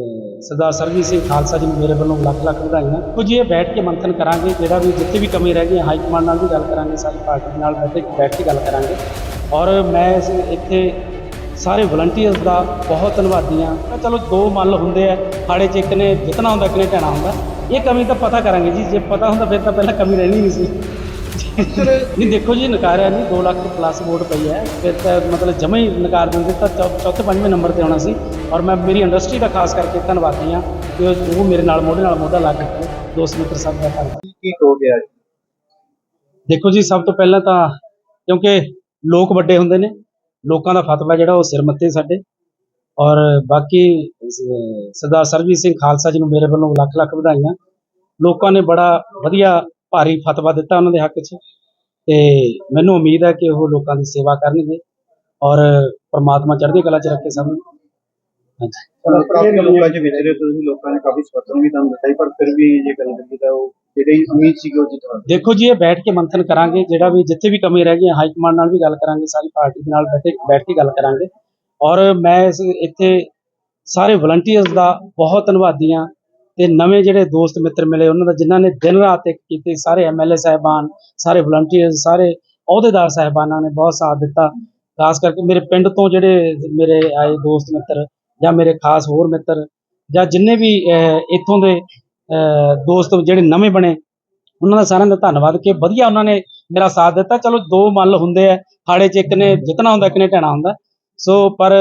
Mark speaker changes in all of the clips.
Speaker 1: ਅਹ ਸਰਦਾਰ ਸਰਜੀਤ ਸਿੰਘ ਖਾਲਸਾ ਜੀ ਨੂੰ ਮੇਰੇ ਵੱਲੋਂ ਲੱਖ ਲੱਖ ਵਧਾਈਆਂ। ਕੁਝ ਇਹ ਬੈਠ ਕੇ ਮੰਥਨ ਕਰਾਂਗੇ ਜਿਹੜਾ ਵੀ ਜਿੱਥੇ ਵੀ ਕਮੀ ਰਹਿ ਗਈ ਹੈ, ਹਾਈ ਕਮਾਂਡ ਨਾਲ ਵੀ ਗੱਲ ਕਰਾਂਗੇ ਸਾਰੀ ਪਾਰਟੀ ਨਾਲ ਬੈਠ ਕੇ ਬੈਠ ਕੇ ਗੱਲ ਕਰਾਂਗੇ। ਔਰ ਮੈਂ ਇੱਥੇ ਸਾਰੇ ਵਲੰਟੀਅਰਸ ਦਾ ਬਹੁਤ ਧੰਨਵਾਦੀ ਹਾਂ। ਤਾਂ ਚਲੋ ਦੋ ਮੱਲ ਹੁੰਦੇ ਆ ਹਾੜੇ 'ਚ ਇੱਕ ਨੇ ਜਿੱਤਣਾ ਹੁੰਦਾ ਇੱਕ ਨੇ ਢਹਿਣਾ ਹੁੰਦਾ। ਇਹ ਕਮੀ ਤਾਂ ਪਤਾ ਕਰਾਂਗੇ ਜੀ ਜੇ ਪਤਾ ਹੁੰਦਾ ਫਿਰ ਤਾਂ ਪਹਿਲਾਂ ਕਮੀ ਰਹਿਣੀ ਨਹੀਂ ਸੀ। ਨਹੀਂ ਦੇਖੋ ਜੀ ਨਕਾਰਿਆ ਨਹੀਂ 2 ਲੱਖ ਪਲੱਸ ਵੋਟ ਪਈ ਹੈ। ਫਿਰ ਤਾਂ ਮਤਲਬ ਜਮਾ ਹੀ ਨਕਾਰ ਦਿੰਦੇ ਤਾਂ ਚੌ- ਚੌਥੇ ਪੰਜਵੇਂ ਨੰਬਰ ਤੇ ਆਉਣਾ ਸੀ। ਔਰ ਮੈਂ ਮੇਰੀ ਇੰਡਸਟਰੀ ਦਾ ਖਾਸ ਕਰਕੇ ਧੰਨਵਾਦੀ ਹਾਂ ਕਿ ਉਹ ਉਹ ਮੇਰੇ ਨਾਲ ਮੋਢੇ ਨਾਲ ਮੋਢਾ ਲਾ ਕੇ। ਦੋਸਤ ਮਿੱਤਰ ਸਭ ਦਾ ਧੰਨਵਾਦ।
Speaker 2: ਕੀ ਹੋ ਗਿਆ
Speaker 1: ਦੇਖੋ ਜੀ ਸਭ ਤੋਂ ਪਹਿਲਾਂ ਤਾਂ ਕਿਉਂਕਿ ਲੋਕ ਵੱਡੇ ਹੁੰਦੇ ਨੇ ਲੋਕਾਂ ਦਾ ਫਤਵਾ ਜਿਹੜਾ ਉਹ ਸਿਰ ਮੱਥੇ ਸਾਡੇ। ਔਰ ਬਾਕੀ ਸ- ਸਰਦਾਰ ਸਰਜੀਤ ਸਿੰਘ ਖਾਲਸਾ ਜੀ ਨੂੰ ਮੇਰੇ ਵੱਲੋਂ ਲੱਖ ਲੱਖ ਵਧਾਈਆਂ। ਲੋਕਾਂ ਨੇ ਬੜਾ ਵਧੀਆ ਭਾਰੀ ਫਤਵਾ ਦਿੱਤਾ ਉਹਨਾਂ ਦੇ ਹੱਕ 'ਚ। ਤੇ ਮੈਨੂੰ ਉਮੀਦ ਹੈ ਕਿ ਉਹ ਲੋਕਾਂ ਦੀ ਸੇਵਾ ਕਰਨਗੇ ਔਰ ਪ੍ਰਮਾਤਮਾ ਚੜ੍ਹਦੀ ਕਲਾ 'ਚ ਰੱਖੇ ਸਭ ਨੂੰ। ਹਾਂਜੀ।
Speaker 2: ਪਰ ਕਾਫੀ ਲੋਕਾਂ ਚ ਵਿਚਰੇ ਤੁਸੀਂ ਲੋਕਾਂ ਨੇ ਕਾਫੀ ਸਮਰਥਨ ਵੀ ਤੁਹਾਨੂੰ ਦਿੱਤਾ ਸੀ, ਪਰ ਫਿਰ ਵੀ ਜੇ ਗੱਲ ਕਰੀਏ ਤਾਂ ਉਹ ਜਿਹੜੀ ਉਮੀਦ ਸੀ ਉਹ ਜਿੱਤ
Speaker 1: ਦੇਖੋ ਜੀ ਇਹ ਬੈਠ ਕੇ ਮੰਥਨ ਕਰਾਂਗੇ ਜਿਹੜਾ ਵੀ ਜਿੱਥੇ ਵੀ ਕਮੀ ਰਹਿ ਗਈ ਹਾਈ ਕਮਾਂਡ ਨਾਲ ਵੀ ਗੱਲ ਕਰਾਂਗੇ ਸਾਰੀ ਪਾਰਟੀ ਦੇ ਨਾਲ ਬੈਠੇ ਬੈਠ ਕੇ ਗੱਲ ਕਰਾਂਗੇ। ਔਰ ਮੈਂ ਇਸ ਇੱਥੇ ਸਾਰੇ ਵਲੰਟੀਅਰਸ ਦਾ ਬਹੁਤ ਧੰਨਵਾਦੀ ਹਾਂ। ਤੇ ਨਵੇਂ ਜਿਹੜੇ ਦੋਸਤ ਮਿੱਤਰ ਮਿਲੇ ਉਹਨਾਂ ਦਾ ਜਿਨ੍ਹਾਂ ਨੇ ਦਿਨ ਰਾਤ ਇੱਕ ਕੀਤੀ ਸਾਰੇ ਐਮਐਲਏ ਸਾਹਿਬਾਨ ਸਾਰੇ ਵਲੰਟੀਅਰ ਸਾਰੇ ਅਹੁਦੇਦਾਰ ਸਾਹਿਬਾਨਾਂ ਨੇ ਬਹੁਤ ਸਾਥ ਦਿੱਤਾ। ਖਾਸ ਕਰਕੇ ਮੇਰੇ ਪਿੰਡ ਤੋਂ ਜਿਹੜੇ ਮੇਰੇ ਆਏ ਦੋਸਤ ਮਿੱਤਰ ਜਾਂ ਮੇਰੇ ਖਾਸ ਹੋਰ ਮਿੱਤਰ ਜਾਂ ਜਿੰਨੇ ਵੀ ਅਹ, ਇੱਥੋਂ ਦੇ ਅਹ, ਦੋਸਤ ਜਿਹੜੇ ਨਵੇਂ ਬਣੇ ਉਹਨਾਂ ਦਾ ਸਾਰਿਆਂ ਦਾ ਧੰਨਵਾਦ ਕਿ ਵਧੀਆ ਉਹਨਾਂ ਨੇ ਮੇਰਾ ਸਾਥ ਦਿੱਤਾ। ਚਲੋ ਦੋ ਮੱਲ ਹੁੰਦੇ ਆ ਹਾੜੇ 'ਚ ਇੱਕ ਨੇ ਜਿੱਤਣਾ ਹੁੰਦਾ ਇੱਕ ਨੇ ਟਹਿਣਾ ਹੁੰਦਾ। ਸੋ ਪਰ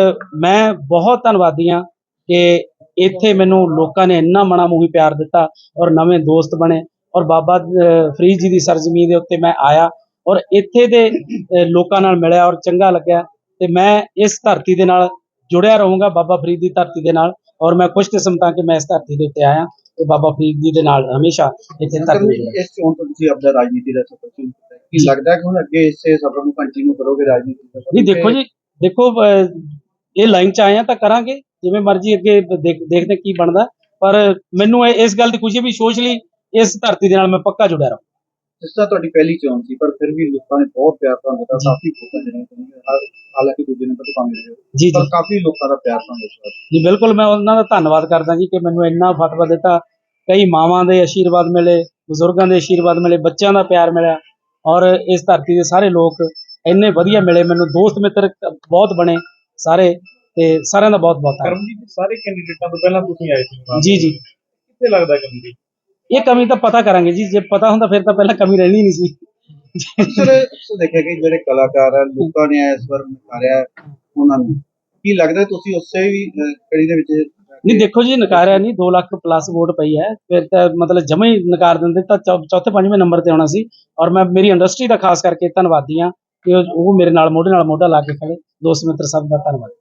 Speaker 1: ਮੈਂ ਬਹੁਤ ਧੰਨਵਾਦੀ ਹਾਂ ਕਿ ਇੱਥੇ ਮੈਨੂੰ ਲੋਕਾਂ ਨੇ ਇੰਨਾ ਮਣਾ ਮੂੰਹੀ ਪਿਆਰ ਦਿੱਤਾ ਔਰ ਨਵੇਂ ਦੋਸਤ ਬਣੇ ਔਰ ਬਾਬਾ ਫਰੀਦ ਜੀ ਦੀ ਸਰਜ਼ਮੀਨ ਦੇ ਉੱਤੇ ਮੈਂ ਆਇਆ ਔਰ ਇੱਥੇ ਦੇ ਲੋਕਾਂ ਨਾਲ ਮਿਲਿਆ ਔਰ ਚੰਗਾ ਲੱਗਿਆ ਤੇ ਮੈਂ ਇਸ ਧਰਤੀ ਦੇ ਨਾਲ ਜੁੜਿਆ ਰਹੂੰਗਾ ਬਾਬਾ ਫਰੀਦ ਦੀ ਧਰਤੀ ਦੇ ਨਾਲ ਔਰ ਮੈਂ ਖੁਸ਼ਕਿਸਮਤ ਹਾਂ ਕਿ ਮੈਂ ਇਸ ਧਰਤੀ ਦੇ ਉੱਤੇ ਆਇਆ ਤੇ ਬਾਬਾ ਫਰੀਦ ਜੀ ਦੇ ਨਾਲ ਹਮੇਸ਼ਾ ਇੱਥੇ ਧਰਤੀ ਤੇ
Speaker 2: ਇਸ ਚੋਣ ਤੋਂ ਤੁਸੀਂ ਆਪਣਾ ਰਾਜਨੀਤੀ ਦਾ ਸਫ਼ਰ ਸ਼ੁਰੂ ਕੀਤਾ ਹੈ। ਕੀ ਲੱਗਦਾ ਕਿ ਹੁਣ ਅੱਗੇ ਇਸੇ ਸਫ਼ਰ ਨੂੰ ਕੰਟੀਨਿਊ ਕਰੋਗੇ ਰਾਜਨੀਤੀ ਦਾ?
Speaker 1: ਨਹੀਂ ਦੇਖੋ ਜੀ ਦੇਖੋ ਇਹ ਲਾਈਨ 'ਚ ਆਏ ਆ ਤਾਂ ਕਰਾਂਗੇ ਜਿਵੇਂ ਮਰਜ਼ੀ ਅੱਗੇ ਦੇਖ- ਦੇਖਦੇ ਕੀ ਬਣਦਾ। ਪਰ ਮੈਨੂੰ ਇਸ ਗੱਲ ਦੀ ਖੁਸ਼ੀ ਵੀ ਸੋਸ਼ਲੀ ਇਸ ਧਰਤੀ ਦੇ ਨਾਲ ਮੈਂ ਪੱਕਾ ਜੁੜਿਆ ਰਹਾਂ।
Speaker 2: ਜਿਸ ਤਰ੍ਹਾਂ ਤੁਹਾਡੀ ਪਹਿਲੀ ਚੋਣ ਸੀ ਪਰ ਫਿਰ ਵੀ ਲੋਕਾਂ ਨੇ ਬਹੁਤ ਪਿਆਰ ਤੁਹਾਨੂੰ ਦਿੱਤਾ। ਕਾਫੀ ਤੁਹਾਨੂੰ ਹਾਲ- ਹਾਲਾਂਕਿ ਦੂਜੇ ਨੰਬਰ ਤੇ ਪਾਉਂਦੇ ਰਹੇ ਪਰ ਕਾਫੀ ਲੋਕਾਂ ਦਾ ਪਿਆਰ ਤੁਹਾਨੂੰ ਵਾਰ
Speaker 1: ਜੀ ਬਿਲਕੁਲ ਮੈਂ ਉਹਨਾਂ ਦਾ ਧੰਨਵਾਦ ਕਰਦਾ ਜੀ ਕਿ ਮੈਨੂੰ ਇੰਨਾ ਫਤਵਾ ਦਿੱਤਾ। ਕਈ ਮਾਵਾਂ ਦੇ ਆਸ਼ੀਰਵਾਦ ਮਿਲੇ ਬਜ਼ੁਰਗਾਂ ਦੇ ਆਸ਼ੀਰਵਾਦ ਮਿਲੇ ਬੱਚਿਆਂ ਦਾ ਪਿਆਰ ਮਿਲਿਆ। ਔਰ ਇਸ ਧਰਤੀ ਦੇ ਸਾਰੇ ਲੋਕ ਇੰਨੇ ਵਧੀਆ ਮਿਲੇ। ਮੈਨੂੰ ਦੋਸਤ ਮਿੱਤਰ ਬਹੁਤ ਬਣੇ। ਸਾਰੇ ਤੇ ਸਾਰਿਆਂ ਦਾ ਬਹੁਤ ਬਹੁਤ ਧੰਨਵਾਦ।
Speaker 3: ਕਰਮਜੀਤ ਸਾਰੇ ਕੈਂਡੀਡੇਟਾਂ ਤੋਂ ਪਹਿਲਾਂ ਤੁਸੀਂ ਆਏ ਸੀ
Speaker 1: ਜੀ ਜੀ।
Speaker 3: ਕਿੱਥੇ ਲੱਗਦਾ ਕਮੀ
Speaker 1: ਇਹ ਕਮੀ ਤਾਂ ਪਤਾ ਕਰਾਂਗੇ ਜੀ ਜੇ ਪਤਾ ਹੁੰਦਾ ਫਿਰ ਤਾਂ ਪਹਿਲਾਂ ਕਮੀ ਰਹਿਣੀ ਨਹੀਂ ਸੀ।
Speaker 2: ਅਕਸਰ ਦੇਖਿਆ ਕਿ ਜਿਹੜੇ ਕਲਾਕਾਰ ਆ ਲੋਕਾਂ ਨੇ ਇਸ ਵਾਰ ਨਕਾਰਿਆ ਉਹਨਾਂ ਨੂੰ। ਕੀ ਲੱਗਦਾ ਤੁਸੀਂ ਉਸੇ ਵੀ ਅਹ, ਕੜੀ ਦੇ ਵਿੱਚ
Speaker 1: ਨਹੀਂ ਦੇਖੋ ਜੀ ਨਕਾਰਿਆ ਨਹੀਂ 2 ਲੱਖ ਪਲੱਸ ਵੋਟ ਪਈ ਹੈ। ਫਿਰ ਤਾਂ ਮਤਲਬ ਜਮਾ ਹੀ ਨਕਾਰ ਦਿੰਦੇ ਤਾਂ ਚੌ- ਚੌਥੇ ਪੰਜਵੇਂ ਨੰਬਰ ਤੇ ਆਉਣਾ ਸੀ। ਔਰ ਮੈਂ ਮੇਰੀ ਇੰਡਸਟਰੀ ਦਾ ਖਾਸ ਕਰਕੇ ਧੰਨਵਾਦੀ ਹਾਂ। ਕਿ ਉਹ ਮੇਰੇ ਨਾਲ ਮੋਢੇ ਨਾਲ ਮੋਢਾ ਲਾ ਕੇ ਖੜੇ। ਦੋਸਤ ਮਿੱਤਰ ਸਭ ਦਾ ਧੰਨਵਾਦ।